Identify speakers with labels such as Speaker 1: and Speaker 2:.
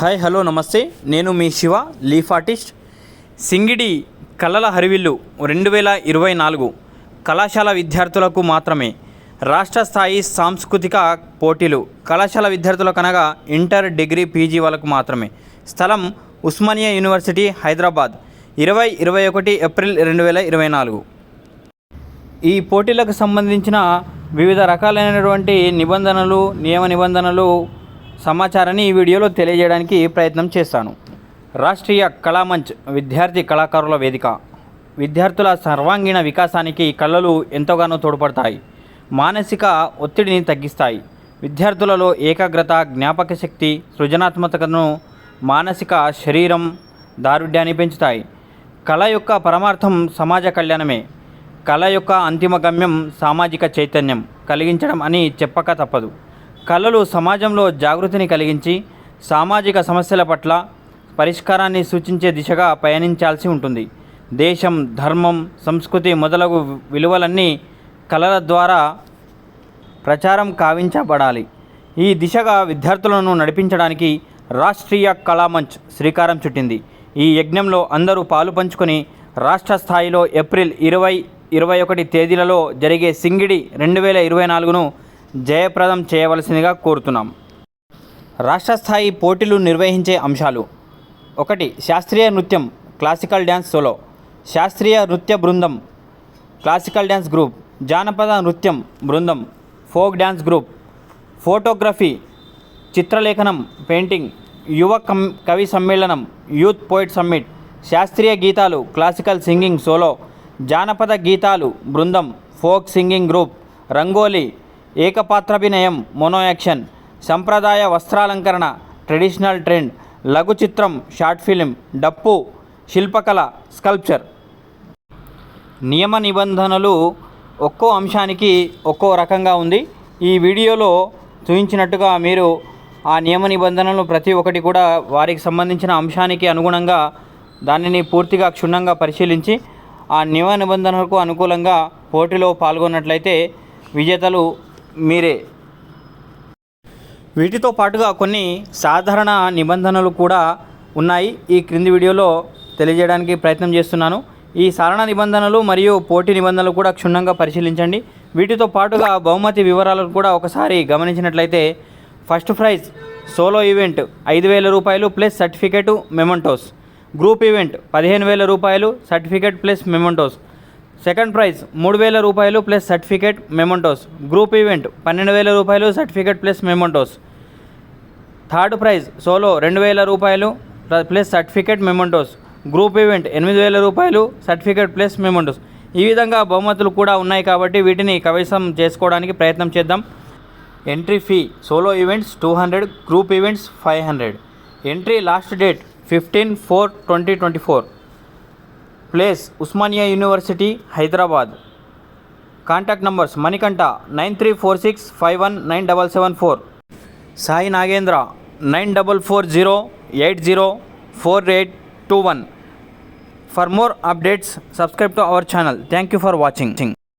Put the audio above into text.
Speaker 1: Hi hello నమస్తే నేను మీ Shiva leaf artist సింగిడి కళల హరివిల్లు రెండు వేల ఇరవై నాలుగు కళాశాల విద్యార్థులకు మాత్రమే రాష్ట్ర స్థాయి సాంస్కృతిక పోటీలు కళాశాల విద్యార్థులకు అనగా ఇంటర్ డిగ్రీ పీజీ వాళ్ళకు మాత్రమే స్థలం ఉస్మానియా యూనివర్సిటీ హైదరాబాద్ ఇరవై ఇరవై ఒకటి ఏప్రిల్ రెండు వేల ఇరవై నాలుగు ఈ పోటీలకు సంబంధించిన వివిధ రకాలైనటువంటి నిబంధనలు నియమ నిబంధనలు సమాచారాన్ని ఈ వీడియోలో తెలియజేయడానికి ప్రయత్నం చేస్తాను రాష్ట్రీయ కళామంచ్ విద్యార్థి కళాకారుల వేదిక విద్యార్థుల సర్వాంగీణ వికాసానికి కళలు ఎంతగానో తోడ్పడతాయి మానసిక ఒత్తిడిని తగ్గిస్తాయి విద్యార్థులలో ఏకాగ్రత జ్ఞాపక శక్తి సృజనాత్మకతను మానసిక శరీరం దారుఢ్యాన్ని పెంచుతాయి కళ యొక్క పరమార్థం సమాజ కళ్యాణమే కళ యొక్క అంతిమ గమ్యం సామాజిక చైతన్యం కలిగించడం అని చెప్పక తప్పదు కళలు సమాజంలో జాగృతిని కలిగించి సామాజిక సమస్యల పట్ల పరిష్కారాన్ని సూచించే దిశగా పయనించాల్సి ఉంటుంది దేశం ధర్మం సంస్కృతి మొదలగు విలువలన్నీ కళల ద్వారా ప్రచారం కావించబడాలి ఈ దిశగా విద్యార్థులను నడిపించడానికి రాష్ట్రీయ కళామంచ్ శ్రీకారం చుట్టింది ఈ యజ్ఞంలో అందరూ పాలు పంచుకొని రాష్ట్ర స్థాయిలో ఏప్రిల్ ఇరవై ఇరవై ఒకటి తేదీలలో జరిగే సింగిడి రెండు వేల ఇరవై నాలుగును జయప్రదం చేయవలసిందిగా కోరుతున్నాం రాష్ట్ర స్థాయి పోటీలు నిర్వహించే అంశాలు ఒకటి శాస్త్రీయ నృత్యం క్లాసికల్ డ్యాన్స్ సోలో శాస్త్రీయ నృత్య బృందం క్లాసికల్ డ్యాన్స్ గ్రూప్ జానపద నృత్యం బృందం ఫోక్ డ్యాన్స్ గ్రూప్ ఫోటోగ్రఫీ చిత్రలేఖనం పెయింటింగ్ యువ కవి సమ్మేళనం యూత్ పోయిట్ సమ్మిట్ శాస్త్రీయ గీతాలు క్లాసికల్ సింగింగ్ సోలో జానపద గీతాలు బృందం ఫోక్ సింగింగ్ గ్రూప్ రంగోలీ ఏకపాత్రాభినయం మోనో యాక్షన్ సంప్రదాయ వస్త్రాలంకరణ ట్రెడిషనల్ ట్రెండ్ లఘు చిత్రం షార్ట్ ఫిలిం డప్పు శిల్పకళ స్కల్ప్చర్ నియమ నిబంధనలు ఒక్కో అంశానికి ఒక్కో రకంగా ఉంది ఈ వీడియోలో చూపించినట్టుగా మీరు ఆ నియమ నిబంధనలు ప్రతి ఒక్కటి కూడా వారికి సంబంధించిన అంశానికి అనుగుణంగా దానిని పూర్తిగా క్షుణ్ణంగా పరిశీలించి ఆ నియమ నిబంధనలకు అనుకూలంగా పోటీలో పాల్గొన్నట్లయితే విజేతలు మీరే వీటితో పాటుగా కొన్ని సాధారణ నిబంధనలు కూడా ఉన్నాయి ఈ క్రింది వీడియోలో తెలియజేయడానికి ప్రయత్నం చేస్తున్నాను ఈ సాధారణ నిబంధనలు మరియు పోటీ నిబంధనలు కూడా క్షుణ్ణంగా పరిశీలించండి వీటితో పాటుగా బహుమతి వివరాలను కూడా ఒకసారి గమనించినట్లయితే ఫస్ట్ ప్రైజ్ సోలో ఈవెంట్ ఐదు వేల రూపాయలు plus certificate mementos group event పదిహేను వేల రూపాయలు certificate plus mementos second prize మూడు వేల రూపాయలు plus certificate mementos group event పన్నెండు వేల రూపాయలు certificate plus mementos third prize solo రెండు వేల రూపాయలు plus certificate mementos group event ఎనిమిది వేల రూపాయలు సర్టిఫికేట్ ప్లస్ మెమంటోస్ ఈ విధంగా బహుమతులు కూడా ఉన్నాయి కాబట్టి వీటిని కవసం చేసుకోవడానికి ప్రయత్నం చేద్దాం entry fee solo events two hundred group events five hundred entry last date fifteen four twenty twenty four Place, Usmania University, Hyderabad. Contact numbers, Manikanta 9346519774, Sai Nagendra 9440804821. For more updates, subscribe to our channel. Thank you for watching.